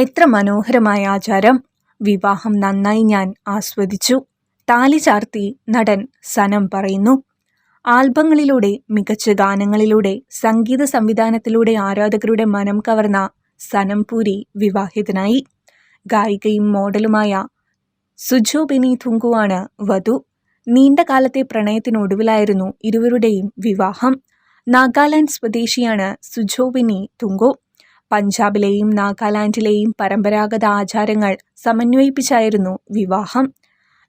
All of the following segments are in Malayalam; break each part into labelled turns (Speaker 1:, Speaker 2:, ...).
Speaker 1: എത്ര മനോഹരമായ ആചാരം. വിവാഹം നന്നായി ഞാൻ ആസ്വദിച്ചു. താലി ചാർത്തി നടൻ സനം പറയുന്നു. ആൽബങ്ങളിലൂടെ മികച്ച ഗാനങ്ങളിലൂടെ സംഗീത സംവിധാനത്തിലൂടെ ആരാധകരുടെ മനം കവർന്ന സനം പൂരി വിവാഹിതനായി. ഗായികയും മോഡലുമായ സുജോ ബിനി തുങ്കുവാണ് വധു. നീണ്ട കാലത്തെ പ്രണയത്തിനൊടുവിലായിരുന്നു ഇരുവരുടെയും വിവാഹം. നാഗാലാൻഡ് സ്വദേശിയാണ് സുജോ ബിനി തുങ്കു പഞ്ചാബിലെയും നാഗാലാൻഡിലെയും പരമ്പരാഗത ആചാരങ്ങൾ സമന്വയിപ്പിച്ചായിരുന്നു വിവാഹം.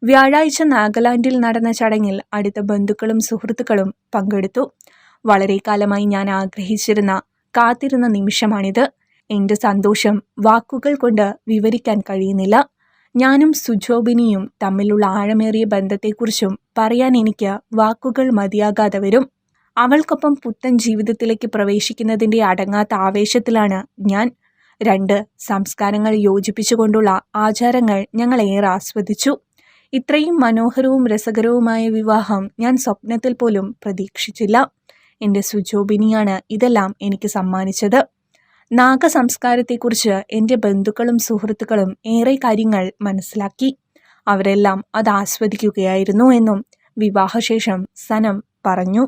Speaker 1: വ്യാഴാഴ്ച നാഗാലാൻഡിൽ നടന്ന ചടങ്ങിൽ അടുത്ത ബന്ധുക്കളും സുഹൃത്തുക്കളും പങ്കെടുത്തു. വളരെ കാലമായി ഞാൻ ആഗ്രഹിച്ചിരുന്ന കാത്തിരുന്ന നിമിഷമാണിത്. എന്റെ സന്തോഷം വാക്കുകൾ കൊണ്ട് വിവരിക്കാൻ കഴിയുന്നില്ല. ഞാനും സുജോബിനിയും തമ്മിലുള്ള ആഴമേറിയ ബന്ധത്തെക്കുറിച്ചും പറയാൻ എനിക്ക് വാക്കുകൾ മതിയാകാതെ വരും. അവൾക്കൊപ്പം പുത്തൻ ജീവിതത്തിലേക്ക് പ്രവേശിക്കുന്നതിന്റെ അടങ്ങാത്ത ആവേശത്തിലാണ് ഞാൻ. രണ്ട് സംസ്കാരങ്ങൾ യോജിപ്പിച്ചുകൊണ്ടുള്ള ആചാരങ്ങൾ ഞങ്ങൾ ഏറെ ആസ്വദിച്ചു. ഇത്രയും മനോഹരവും രസകരവുമായ വിവാഹം ഞാൻ സ്വപ്നത്തിൽ പോലും പ്രതീക്ഷിച്ചില്ല. എന്റെ സുജോബിനിയാണ് ഇതെല്ലാം എനിക്ക് സമ്മാനിച്ചത്. നാഗ സംസ്കാരത്തെക്കുറിച്ച് എന്റെ ബന്ധുക്കളും സുഹൃത്തുക്കളും ഏറെ കാര്യങ്ങൾ മനസ്സിലാക്കി. അവരെല്ലാം അത് ആസ്വദിക്കുകയായിരുന്നു എന്നും വിവാഹശേഷം സനം പറഞ്ഞു.